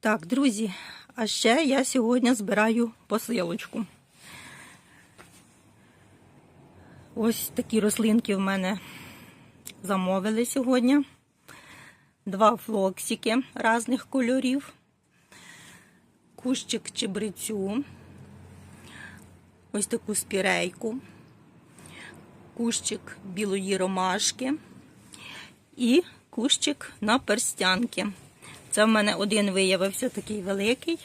Так, друзі, а ще я сьогодні збираю посилочку. Ось такі рослинки в мене замовили сьогодні. Два флоксики різних кольорів, кущик чебрецю, ось таку спірейку, кущик білої ромашки і кущик на перстянки. Це в мене один виявився такий великий.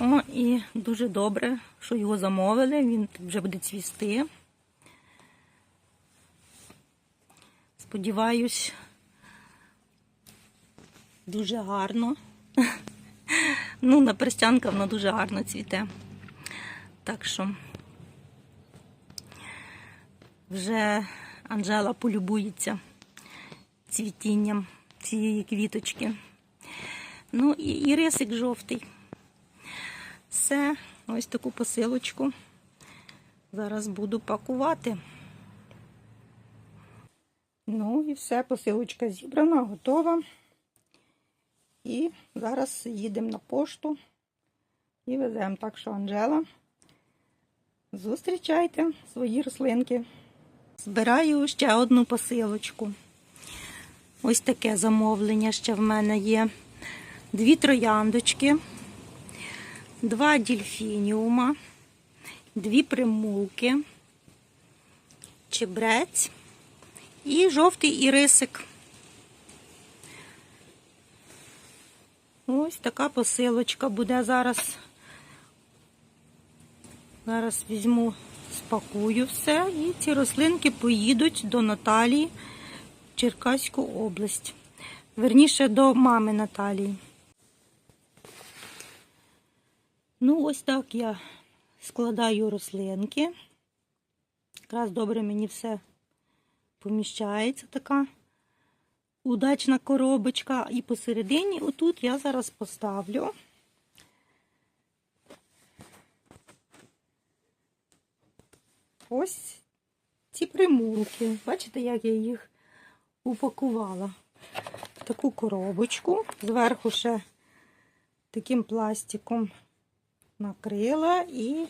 О, і дуже добре, що його замовили, він вже буде цвісти. Сподіваюсь, дуже гарно. Ну, на перстянка воно дуже гарно цвіте. Так що вже Анжела полюбується цвітінням цієї квіточки. Ну і, і рисик жовтий. Все, ось таку посилочку. Зараз буду пакувати. Ну і все, посилочка зібрана, готова. І зараз їдемо на пошту і веземо. Так що, Анжела, зустрічайте свої рослинки. Збираю ще одну посилочку. Ось таке замовлення ще в мене є. Дві трояндочки, два дільфініума, дві примулки, чебрець і жовтий ірисик. Ось така посилочка буде зараз. Зараз візьму, спакую все, і ці рослинки поїдуть до Наталії Черкаську область. Верніше до мами Наталії. Ну, ось так я складаю рослинки. Якраз добре мені все поміщається така удачна коробочка. І посередині отут я зараз поставлю. Ось ці примулки. Бачите, як я їх упакувала в таку коробочку. Зверху ще таким пластиком накрила і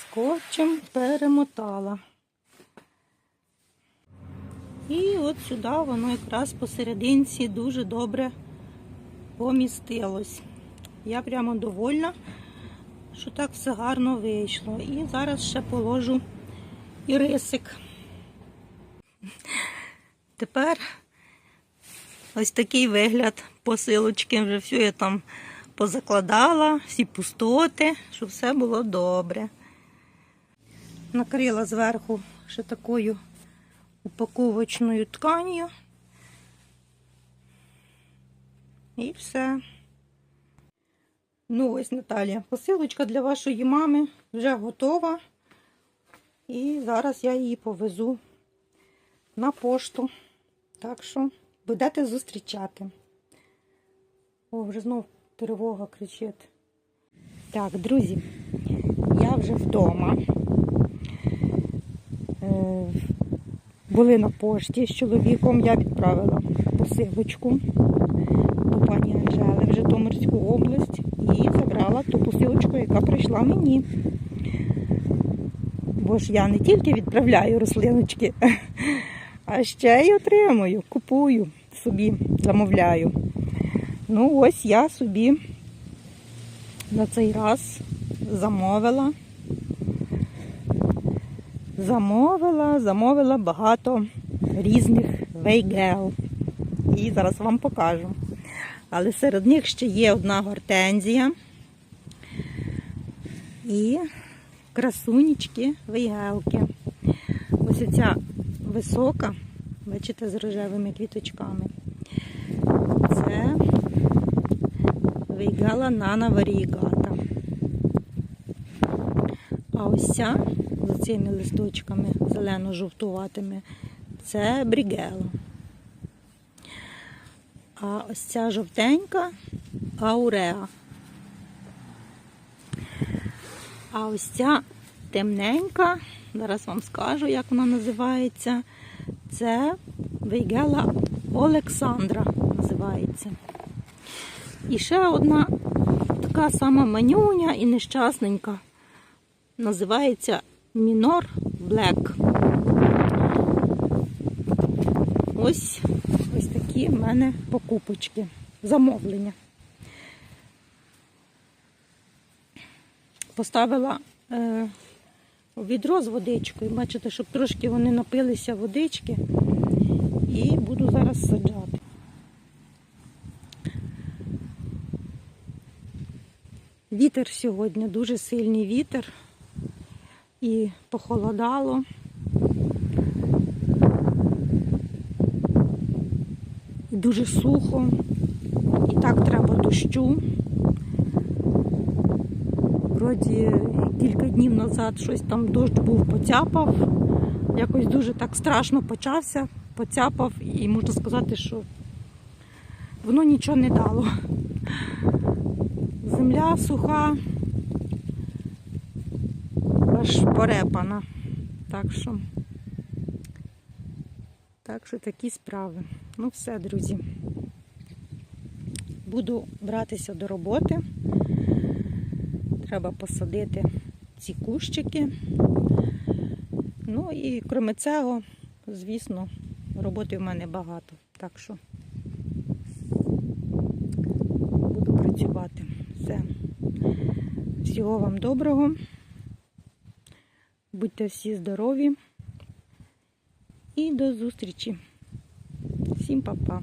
скотчем перемотала. І от сюди воно якраз посерединці дуже добре помістилось. Я прямо довольна, що так все гарно вийшло. І зараз ще положу і рисик. Тепер ось такий вигляд посилочки. Вже все я там позакладала, всі пустоти, щоб все було добре. Накрила зверху ще такою упаковочною тканью. І все. Ну, ось Наталія, посилочка для вашої мами вже готова. І зараз я її повезу на пошту. Так що будете зустрічати. О, вже знов тривога кричить. Так, друзі, я вже вдома. Е, Були на пошті з чоловіком, я відправила посилочку до пані Анжели в Житомирську область і забрала ту посилочку, яка прийшла мені. Бо ж я не тільки відправляю рослиночки, а ще й отримую, купую собі, замовляю. Ну, ось я собі на цей раз замовила. Замовила, замовила багато різних вейгел. І зараз вам покажу. Але серед них ще є одна гортензія. І красунечки вейгелки. Ось ця висока, бачите, з рожевими квіточками. Це вейгела нана варігата. А ось ця з цими листочками зелено-жовтуватими це брігела. А ось ця жовтенька ауреа. А ось ця темненька, зараз вам скажу, як вона називається. Це Вейгела Олександра називається. І ще одна така сама манюня і нещасненька. Називається Мінор Блек. Ось ось такі в мене покупочки, замовлення. Поставила е, відро з водичкою. Бачите, щоб трошки вони напилися водички. І буду зараз саджати. Вітер сьогодні, дуже сильний вітер і похолодало. І дуже сухо. І так треба дощу. Вроді кілька днів назад щось там дощ був поцяпав. Якось дуже так страшно почався, поцяпав, і можна сказати, що воно нічого не дало. Земля суха, аж порепана. Так що, так що такі справи. Ну все, друзі. Буду братися до роботи. Треба посадити ці кущики. Ну і крім цього, звісно, роботи в мене багато. Так що буду працювати. Все. Всього вам доброго. Будьте всі здорові. І до зустрічі. Всім па-па.